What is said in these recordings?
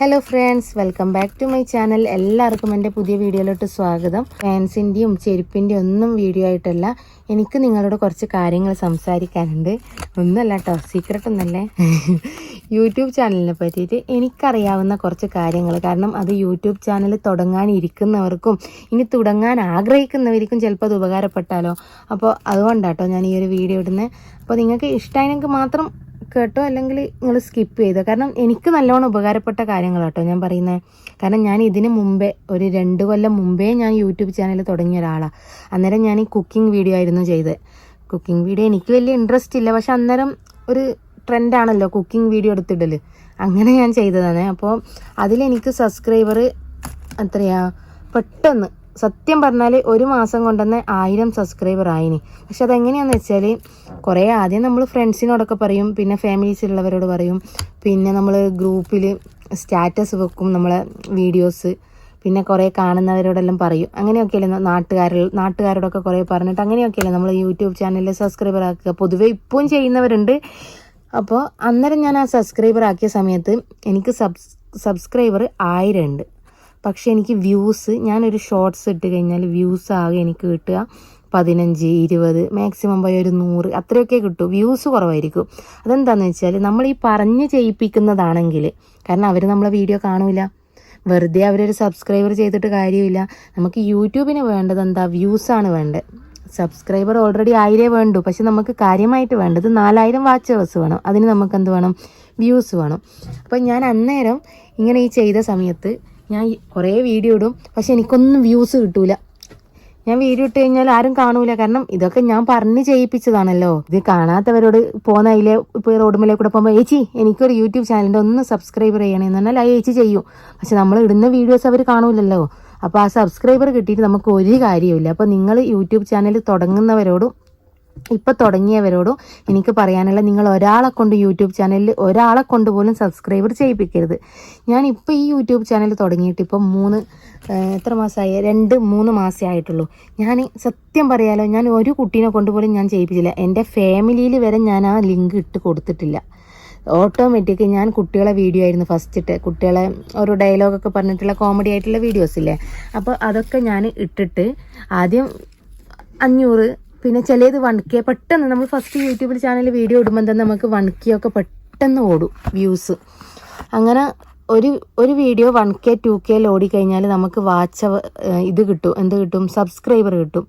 Hello friends welcome back to my channel എല്ലാവർക്കും എന്റെ പുതിയ വീഡിയോയിലോട്ട് സ്വാഗതം. ഫാൻസിന്റെയും ചെരുപ്പിന്റെയും ഒന്നും വീഡിയോ ആയിട്ടല്ല. എനിക്ക് നിങ്ങളോട് കുറച്ച് കാര്യങ്ങൾ സംസാരിക്കാനുണ്ട്. ഒന്നുമല്ല കേട്ടോ സീക്രട്ട് ഒന്നല്ലേ യൂട്യൂബ് ചാനലിനെ പറ്റിയിട്ട് എനിക്കറിയാവുന്ന കുറച്ച് കാര്യങ്ങൾ. കാരണം അത് യൂട്യൂബ് ചാനൽ തുടങ്ങാനിരിക്കുന്നവർക്കും ഇനി തുടങ്ങാൻ ആഗ്രഹിക്കുന്നവർക്കും ചിലപ്പോൾ അത് ഉപകാരപ്പെട്ടാലോ. അപ്പോൾ അതുകൊണ്ടാട്ടോ ഞാൻ ഈ ഒരു വീഡിയോ ഇടുന്നത് അപ്പോൾ നിങ്ങൾക്ക് ഇഷ്ടമായെങ്കിൽ മാത്രം കേട്ടോ? അല്ലെങ്കിൽ നിങ്ങൾ സ്കിപ്പ് ചെയ്തോ? കാരണം എനിക്ക് നല്ലോണം ഉപകാരപ്പെട്ട കാര്യങ്ങൾ കേട്ടോ ഞാൻ പറയുന്നത് കാരണം ഞാൻ ഇതിന് മുമ്പേ ഒരു രണ്ട് കൊല്ലം മുമ്പേ ഞാൻ യൂട്യൂബ് ചാനൽ തുടങ്ങിയ ഒരാളാണ് അന്നേരം ഞാൻ ഈ കുക്കിംഗ് വീഡിയോ ആയിരുന്നു ചെയ്തത് കുക്കിംഗ് വീഡിയോ എനിക്ക് വലിയ ഇൻട്രസ്റ്റ് ഇല്ല. പക്ഷെ അന്നേരം ഒരു ട്രെൻഡാണല്ലോ കുക്കിംഗ് വീഡിയോ എടുത്തിടൽ അങ്ങനെ ഞാൻ ചെയ്തതാണ്. അപ്പോൾ അതിലെനിക്ക് സബ്സ്ക്രൈബർ എത്രയാ പെട്ടെന്ന് സത്യം പറഞ്ഞാൽ ഒരു മാസം കൊണ്ടുതന്നെ ആയിരം സബ്സ്ക്രൈബർ ആയിനി. പക്ഷെ അതെങ്ങനെയാണെന്ന് വെച്ചാൽ കുറേ ആദ്യം നമ്മൾ ഫ്രണ്ട്സിനോടൊക്കെ പറയും പിന്നെ ഫാമിലീസിലുള്ളവരോട് പറയും പിന്നെ നമ്മൾ ഗ്രൂപ്പിൽ സ്റ്റാറ്റസ് വെക്കും നമ്മളെ വീഡിയോസ് പിന്നെ കുറേ കാണുന്നവരോടെല്ലാം പറയും. അങ്ങനെയൊക്കെയല്ലേ നാട്ടുകാരിൽ നാട്ടുകാരോടൊക്കെ കുറേ പറഞ്ഞിട്ട് അങ്ങനെയൊക്കെയല്ലേ നമ്മൾ യൂട്യൂബ് ചാനലിൽ സബ്സ്ക്രൈബർ ആക്കുക. പൊതുവെ ഇപ്പം ചെയ്യുന്നവരുണ്ട്. അപ്പോൾ അന്നേരം ഞാൻ ആ സബ്സ്ക്രൈബർ ആക്കിയ സമയത്ത് എനിക്ക് സബ്സ് സബ്സ്ക്രൈബർ ആയിരം ഉണ്ട്. പക്ഷേ എനിക്ക് വ്യൂസ് ഞാനൊരു ഷോർട്സ് ഇട്ട് കഴിഞ്ഞാൽ വ്യൂസ് ആകെ എനിക്ക് കിട്ടുക പതിനഞ്ച് ഇരുപത് മാക്സിമം പോയി ഒരു നൂറ് അത്രയൊക്കെ കിട്ടും. വ്യൂസ് കുറവായിരിക്കും. അതെന്താണെന്ന് വെച്ചാൽ നമ്മൾ ഈ പറഞ്ഞ് ചെയ്യിപ്പിക്കുന്നതാണെങ്കിൽ കാരണം അവർ നമ്മളെ വീഡിയോ കാണൂല. വെറുതെ അവരൊരു സബ്സ്ക്രൈബർ ചെയ്തിട്ട് കാര്യമില്ല. നമുക്ക് യൂട്യൂബിന് വേണ്ടത് എന്താ? വ്യൂസാണ് വേണ്ടത്. സബ്സ്ക്രൈബർ ഓൾറെഡി ആയിരേ വേണ്ടു. പക്ഷെ നമുക്ക് കാര്യമായിട്ട് വേണ്ടത് നാലായിരം വാച്ച് അവേഴ്സ് വേണം. അതിന് നമുക്ക് എന്ത് വേണം? വ്യൂസ് വേണം. അപ്പം ഞാൻ അന്നേരം ഇങ്ങനെ ഈ ചെയ്ത സമയത്ത് ഞാൻ കുറേ വീഡിയോ ഇടും. പക്ഷെ എനിക്കൊന്നും വ്യൂസ് കിട്ടൂല. ഞാൻ വീഡിയോ ഇട്ട് കഴിഞ്ഞാൽ ആരും കാണൂല. കാരണം ഇതൊക്കെ ഞാൻ പറഞ്ഞ് ചെയ്യിപ്പിച്ചതാണല്ലോ. ഇത് കാണാത്തവരോട് പോകുന്ന അതിലെ ഇപ്പോൾ റോഡുമലേ കൂടെ പോകുമ്പോൾ ഏച്ചി എനിക്കൊരു യൂട്യൂബ് ചാനലിന്റെ ഒന്ന് സബ്സ്ക്രൈബർ ചെയ്യണമെന്ന് പറഞ്ഞാൽ ആ ഏച്ചി ചെയ്യും. പക്ഷെ നമ്മൾ ഇടുന്ന വീഡിയോസ് അവർ കാണൂലല്ലോ. അപ്പോൾ ആ സബ്സ്ക്രൈബർ കിട്ടിയിട്ട് നമുക്ക് ഒരു കാര്യമില്ല അപ്പോൾ നിങ്ങൾ യൂട്യൂബ് ചാനൽ തുടങ്ങുന്നവരോടും ഇപ്പം തുടങ്ങിയവരോടും എനിക്ക് പറയാനുള്ള നിങ്ങൾ ഒരാളെ കൊണ്ട് യൂട്യൂബ് ചാനലിൽ ഒരാളെ കൊണ്ട് പോലും സബ്സ്ക്രൈബർ ചെയ്യിപ്പിക്കരുത്. ഞാൻ ഇപ്പോൾ ഈ യൂട്യൂബ് ചാനൽ തുടങ്ങിയിട്ട് ഇപ്പം മൂന്ന് എത്ര മാസമായി രണ്ട് മൂന്ന് മാസമേ ആയിട്ടുള്ളൂ. ഞാൻ സത്യം പറയാലോ ഞാൻ ഒരു കുട്ടീനെ കൊണ്ട് പോലും ഞാൻ ചെയ്യിപ്പിച്ചില്ല. എന്റെ ഫാമിലിയിൽ വരെ ഞാൻ ആ ലിങ്ക് ഇട്ട് കൊടുത്തിട്ടില്ല. ഓട്ടോമാറ്റിക് ഞാൻ കുട്ടികളെ വീഡിയോ ആയിരുന്നു ഫസ്റ്റ് ഇട്ട്. കുട്ടികളെ ഒരു ഡയലോഗൊക്കെ പറഞ്ഞിട്ടുള്ള കോമഡി ആയിട്ടുള്ള വീഡിയോസ് ഇല്ലേ? അപ്പോൾ അതൊക്കെ ഞാൻ ഇട്ടിട്ട് ആദ്യം അഞ്ഞൂറ് പിന്നെ ചിലത് കെ പെട്ടെന്ന് നമ്മൾ ഫസ്റ്റ് യൂട്യൂബിൽ ചാനൽ വീഡിയോ ഇടുമ്പോൾ തന്നെ നമുക്ക് വൺ കെ ഒക്കെ പെട്ടെന്ന് ഓടും വ്യൂസ് അങ്ങനെ ഒരു ഒരു video one K two K ഓടിക്കഴിഞ്ഞാൽ നമുക്ക് വാച്ച് ഇത് കിട്ടും. എന്ത് കിട്ടും? സബ്സ്ക്രൈബർ കിട്ടും.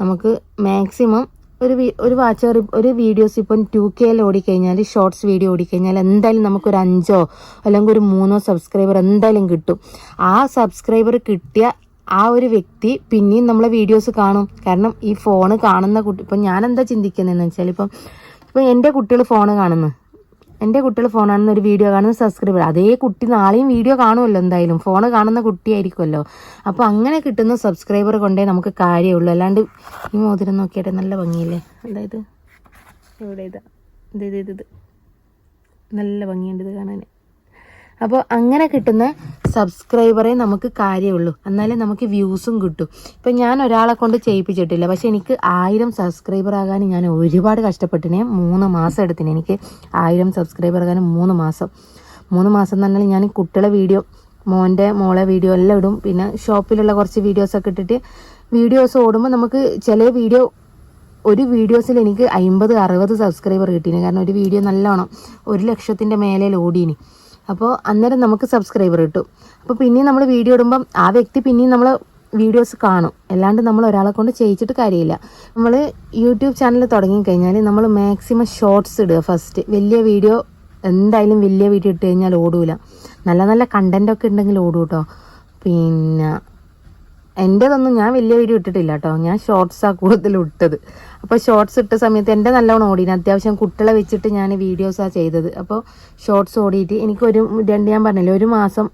നമുക്ക് മാക്സിമം ഒരു ഒരു വാച്ച് ഒരു വീഡിയോസ് ഇപ്പം ടു കെയിൽ ഓടിക്കഴിഞ്ഞാൽ ഷോർട്സ് വീഡിയോ ഓടിക്കഴിഞ്ഞാൽ എന്തായാലും നമുക്കൊരു അഞ്ചോ അല്ലെങ്കിൽ ഒരു മൂന്നോ സബ്സ്ക്രൈബർ എന്തായാലും കിട്ടും. ആ സബ്സ്ക്രൈബർ കിട്ടിയ ആ ഒരു വ്യക്തി പിന്നെയും നമ്മളെ വീഡിയോസ് കാണും. കാരണം ഈ ഫോണ് കാണുന്ന കുട്ടി ഇപ്പം ഞാൻ എന്താ ചിന്തിക്കുന്നതെന്ന് വെച്ചാൽ ഇപ്പം ഇപ്പം എന്റെ കുട്ടികൾ ഫോൺ കാണുന്നു. എന്റെ കുട്ടികൾ ഫോൺ കാണുന്ന ഒരു വീഡിയോ കാണുന്ന സബ്സ്ക്രൈബർ അതേ കുട്ടി നാളെയും വീഡിയോ കാണുമല്ലോ എന്തായാലും. ഫോൺ കാണുന്ന കുട്ടിയായിരിക്കുമല്ലോ. അപ്പോൾ അങ്ങനെ കിട്ടുന്ന സബ്സ്ക്രൈബർ കൊണ്ടേ നമുക്ക് കാര്യമുള്ളൂ. അല്ലാണ്ട് ഈ മോതിരം നോക്കിയിട്ട് നല്ല ഭംഗിയില്ലേ? അതായത് ഇവിടെ ഇത് ഇത് ഇത് ഇത്. നല്ല ഭംഗിയുണ്ട് ഇത് കാണാൻ. അപ്പോൾ അങ്ങനെ കിട്ടുന്ന സബ്സ്ക്രൈബറേ നമുക്ക് കാര്യമുള്ളൂ. എന്നാലേ നമുക്ക് വ്യൂസും കിട്ടും. ഇപ്പം ഞാൻ ഒരാളെ കൊണ്ട് ചെയ്യിപ്പിച്ചിട്ടില്ല. പക്ഷെ എനിക്ക് ആയിരം സബ്സ്ക്രൈബർ ആകാൻ ഞാൻ ഒരുപാട് കഷ്ടപ്പെട്ടിനെ. മൂന്ന് മാസം എടുത്തിന് എനിക്ക് ആയിരം സബ്സ്ക്രൈബർ ആകാൻ മൂന്ന് മാസം. മൂന്ന് മാസം എന്ന് പറഞ്ഞാൽ ഞാൻ കുട്ടികളെ വീഡിയോ മോന്റെ മോളെ വീഡിയോ എല്ലാം ഇടും. പിന്നെ ഷോപ്പിലുള്ള കുറച്ച് വീഡിയോസൊക്കെ ഇട്ടിട്ട് വീഡിയോസ് ഓടുമ്പോൾ നമുക്ക് ചില വീഡിയോ ഒരു വീഡിയോസിൽ എനിക്ക് അമ്പത് അറുപത് സബ്സ്ക്രൈബർ കിട്ടീന്. കാരണം ഒരു വീഡിയോ നല്ലോണം ഒരു ലക്ഷത്തിന്റെ മേലെ ഓടീനി. അപ്പോൾ അന്നേരം നമുക്ക് സബ്സ്ക്രൈബർ കിട്ടും. അപ്പോൾ പിന്നെയും നമ്മൾ വീഡിയോ ഇടുമ്പം ആ വ്യക്തി പിന്നെയും നമ്മൾ വീഡിയോസ് കാണും. അല്ലാണ്ട് നമ്മൾ ഒരാളെ കൊണ്ട് ചെയ്യിച്ചിട്ട് കാര്യമില്ല. നമ്മൾ യൂട്യൂബ് ചാനൽ തുടങ്ങിക്കഴിഞ്ഞാൽ നമ്മൾ മാക്സിമം ഷോർട്സ് ഇടുക ഫസ്റ്റ് വലിയ വീഡിയോ എന്തായാലും വലിയ വീഡിയോ ഇട്ട് കഴിഞ്ഞാൽ ഓടൂല. നല്ല നല്ല കണ്ടന്റ് ഒക്കെ ഉണ്ടെങ്കിൽ ഓടും കേട്ടോ പിന്നെ എന്റെതൊന്നും ഞാൻ വലിയ വീഡിയോ ഇട്ടിട്ടില്ല കേട്ടോ ഞാൻ ഷോർട്സാണ് കൂടുതൽ ഇട്ടത്. അപ്പോൾ ഷോർട്സ് ഇട്ട സമയത്ത് എന്റെ നല്ലോണം ഓടിന്. അത്യാവശ്യം കുട്ടികളെ വെച്ചിട്ട് ഞാൻ വീഡിയോസാണ് ചെയ്തത്. അപ്പോൾ ഷോർട്സ് ഓടിയിട്ട് എനിക്ക് ഒരു രണ്ട് ഞാൻ പറഞ്ഞില്ലേ ഒരു മാസം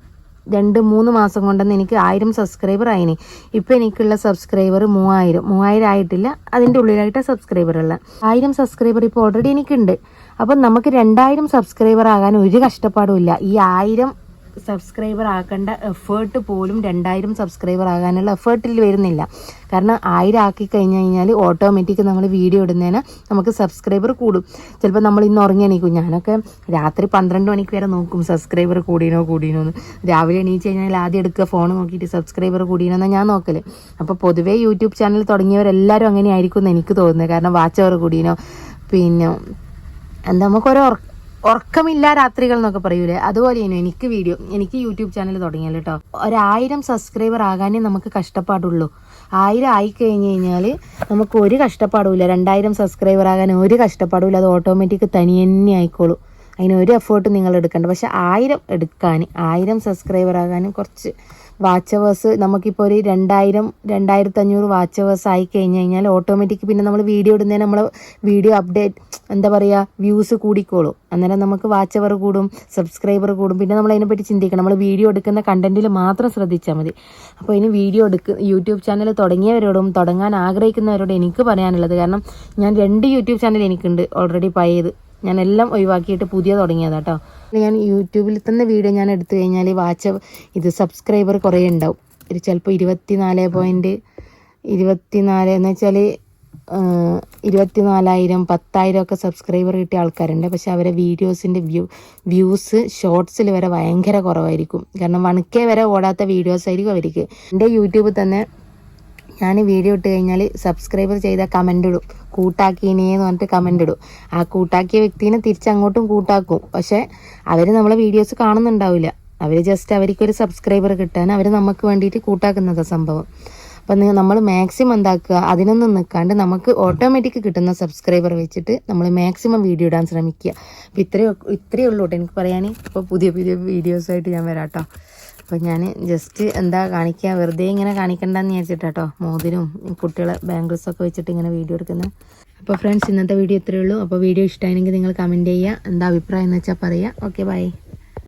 രണ്ട് മൂന്ന് മാസം കൊണ്ടെന്ന് എനിക്ക് ആയിരം സബ്സ്ക്രൈബർ ആയിന്. ഇപ്പോൾ എനിക്കുള്ള സബ്സ്ക്രൈബർ മൂവായിരം. മൂവായിരം ആയിട്ടില്ല. അതിന്റെ ഉള്ളിലായിട്ട് സബ്സ്ക്രൈബർ ഉള്ള. ആയിരം സബ്സ്ക്രൈബർ ഇപ്പോൾ ഓൾറെഡി എനിക്കുണ്ട്. അപ്പം നമുക്ക് രണ്ടായിരം സബ്സ്ക്രൈബർ ആകാൻ ഒരു കഷ്ടപ്പാടും ഇല്ല. ഈ ആയിരം സബ്സ്ക്രൈബർ ആക്കേണ്ട എഫേർട്ട് പോലും രണ്ടായിരം സബ്സ്ക്രൈബർ ആകാനുള്ള എഫേർട്ടിൽ വരുന്നില്ല. കാരണം ആയിരം ആക്കി കഴിഞ്ഞ് കഴിഞ്ഞാൽ ഓട്ടോമാറ്റിക് നമ്മൾ വീഡിയോ ഇടുന്നതിന് നമുക്ക് സബ്സ്ക്രൈബർ കൂടും. ചിലപ്പോൾ നമ്മൾ ഇന്ന് ഉറങ്ങി എണീക്കും ഞാനൊക്കെ രാത്രി പന്ത്രണ്ട് മണിക്ക് വരെ നോക്കും സബ്സ്ക്രൈബർ കൂടിയനോ കൂടിയനോ എന്ന് രാവിലെ എണീച്ച് കഴിഞ്ഞാൽ ആദ്യം എടുക്കുക ഫോൺ നോക്കിയിട്ട് സബ്സ്ക്രൈബർ കൂടിയനോ ഞാൻ നോക്കൽ അപ്പോൾ പൊതുവേ യൂട്യൂബ് ചാനൽ തുടങ്ങിയവരെല്ലാവരും അങ്ങനെ ആയിരിക്കും എന്ന് എനിക്ക് തോന്നുന്നത്. കാരണം വാച്ച് അവർ കൂടിനോ പിന്നെ എന്താ നമുക്കൊരു ഉറ- ഉറക്കമില്ല രാത്രികൾ എന്നൊക്കെ പറയൂലേ? അതുപോലെയാണ് എനിക്ക് വീഡിയോ എനിക്ക് യൂട്യൂബ് ചാനൽ തുടങ്ങിയാൽ കേട്ടോ ഒരായിരം സബ്സ്ക്രൈബർ ആകാനേ നമുക്ക് കഷ്ടപ്പാടുള്ളൂ. ആയിരം ആയി കഴിഞ്ഞ് കഴിഞ്ഞാൽ നമുക്ക് ഒരു കഷ്ടപ്പാടുമില്ല രണ്ടായിരം സബ്സ്ക്രൈബർ ആകാൻ ഒരു കഷ്ടപ്പാടുമില്ല അത് ഓട്ടോമാറ്റിക് തനി തന്നെ ആയിക്കോളും. അതിന് ഒരു എഫേർട്ട് നിങ്ങൾ എടുക്കേണ്ട പക്ഷെ ആയിരം എടുക്കാൻ ആയിരം സബ്സ്ക്രൈബർ ആകാനും കുറച്ച് വാച്ചവേഴ്സ് നമുക്കിപ്പോൾ ഒരു രണ്ടായിരം രണ്ടായിരത്തി അഞ്ഞൂറ് വാച്ചവേഴ്സ് ആയി കഴിഞ്ഞ് കഴിഞ്ഞാൽ ഓട്ടോമാറ്റിക് പിന്നെ നമ്മൾ വീഡിയോ ഇടുന്നതിന് നമ്മൾ വീഡിയോ അപ്ഡേറ്റ് എന്താ പറയുക വ്യൂസ് കൂടിക്കോളും. അന്നേരം നമുക്ക് വാച്ചവർ കൂടും സബ്സ്ക്രൈബർ കൂടും. പിന്നെ നമ്മൾ അതിനെപ്പറ്റി ചിന്തിക്കണം. നമ്മൾ വീഡിയോ എടുക്കുന്ന കണ്ടന്റിൽ മാത്രം ശ്രദ്ധിച്ചാൽ മതി. അപ്പോൾ ഇനി വീഡിയോ എടുക്ക യൂട്യൂബ് ചാനൽ തുടങ്ങിയവരോടും തുടങ്ങാൻ ആഗ്രഹിക്കുന്നവരോടും എനിക്ക് പറയാനുള്ളത് കാരണം ഞാൻ രണ്ട് യൂട്യൂബ് ചാനൽ എനിക്കുണ്ട് ഓൾറെഡി പഴയത്. ഞാൻ എല്ലാം ഒഴിവാക്കിയിട്ട് പുതിയ തുടങ്ങിയതാ കേട്ടോ ഞാൻ യൂട്യൂബിൽ തന്നെ വീഡിയോ ഞാൻ എടുത്തു കഴിഞ്ഞാൽ വാച്ച് ഇത് സബ്സ്ക്രൈബർ കുറേ ഉണ്ടാവും. ഒരു ചിലപ്പോൾ ഇരുപത്തി നാല് പോയിന്റ് ഇരുപത്തി നാല് എന്ന് വെച്ചാൽ ഇരുപത്തി നാലായിരം പത്തായിരം ഒക്കെ സബ്സ്ക്രൈബർ കിട്ടിയ ആൾക്കാരുണ്ട്. പക്ഷെ അവരെ വീഡിയോസിന്റെ വ്യൂ വ്യൂസ് ഷോർട്സിൽ വരെ ഭയങ്കര കുറവായിരിക്കും. കാരണം വണക്കേ വരെ ഓടാത്ത വീഡിയോസ് ആയിരിക്കും അവർക്ക്. എന്റെ യൂട്യൂബ് തന്നെ ഞാൻ വീഡിയോ ഇട്ട് കഴിഞ്ഞാൽ സബ്സ്ക്രൈബർ ചെയ്ത കമന്റ് ഇടും. കൂട്ടാക്കീനേന്ന് പറഞ്ഞിട്ട് കമന്റ് ഇടും. ആ കൂട്ടാക്കിയ വ്യക്തിനെ തിരിച്ചങ്ങോട്ടും കൂട്ടാക്കും. പക്ഷേ അവർ നമ്മളെ വീഡിയോസ് കാണുന്നുണ്ടാവില്ല. അവർ ജസ്റ്റ് അവർക്കൊരു സബ്സ്ക്രൈബർ കിട്ടാൻ അവർ നമുക്ക് വേണ്ടിയിട്ട് കൂട്ടാക്കുന്നതാണ് സംഭവം. അപ്പം നമ്മൾ മാക്സിമം എന്താക്കുക? അതിനൊന്നും നിൽക്കാണ്ട് നമുക്ക് ഓട്ടോമാറ്റിക് കിട്ടുന്ന സബ്സ്ക്രൈബർ വെച്ചിട്ട് നമ്മൾ മാക്സിമം വീഡിയോ ഇടാൻ ശ്രമിക്കുക. അപ്പം ഇത്രയോ ഇത്രയേ ഉള്ളൂ കേട്ടോ എനിക്ക് പറയാൻ ഇപ്പോൾ പുതിയ പുതിയ വീഡിയോസായിട്ട് ഞാൻ വരാം കേട്ടോ അപ്പോൾ ഞാൻ ജസ്റ്റ് എന്താ കാണിക്കുക വെറുതെ ഇങ്ങനെ കാണിക്കണ്ടെന്ന് വിചാരിച്ചിട്ടാട്ടോ. മോതിരും കുട്ടികളെ ബാംഗിൾസൊക്കെ വെച്ചിട്ട് ഇങ്ങനെ വീഡിയോ എടുക്കുന്നത് അപ്പോൾ ഫ്രണ്ട്സ് ഇന്നത്തെ വീഡിയോ ഇത്രയേ ഉള്ളൂ. അപ്പോൾ വീഡിയോ ഇഷ്ടമായെങ്കിൽ നിങ്ങൾ കമന്റ് ചെയ്യുക. എന്താ അഭിപ്രായം എന്ന് വെച്ചാൽ പറയുക ഓക്കെ ബൈ